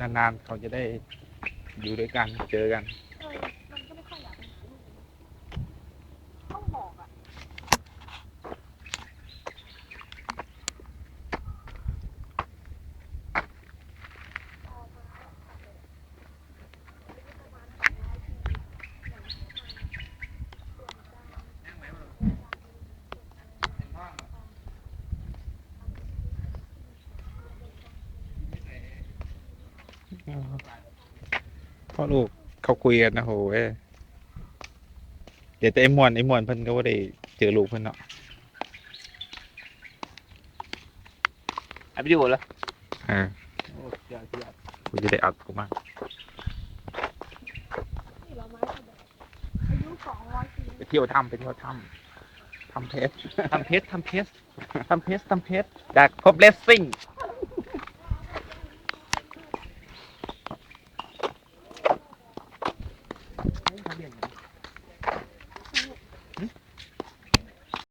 นานๆเขาจะได้อยู่ด้วยกันเจอกัน เออมันก็ไม่ค่อยอยากไปหาลูกต้องบอกอะ พ่อลูกเขาคุยกันนะโหเว้ยเดี๋ยวแต่ไอ้มวนไอ้มวนเพิ่นก็บ่ได้เจอลูกเพิ่นเนาะไอ้พี่ดูเหรอเออโอ้เสียเสียกูจะได้อัดกูมานี่เราไม้กระบอกอายุสองร้อยปีไปเที่ยวถ้ำไปเที่ยวถ้ำทำเพชรทำเพชรทำเพชรทำเพชรทำเพชรอยากพบเลสซิ่ง también. ¿eh?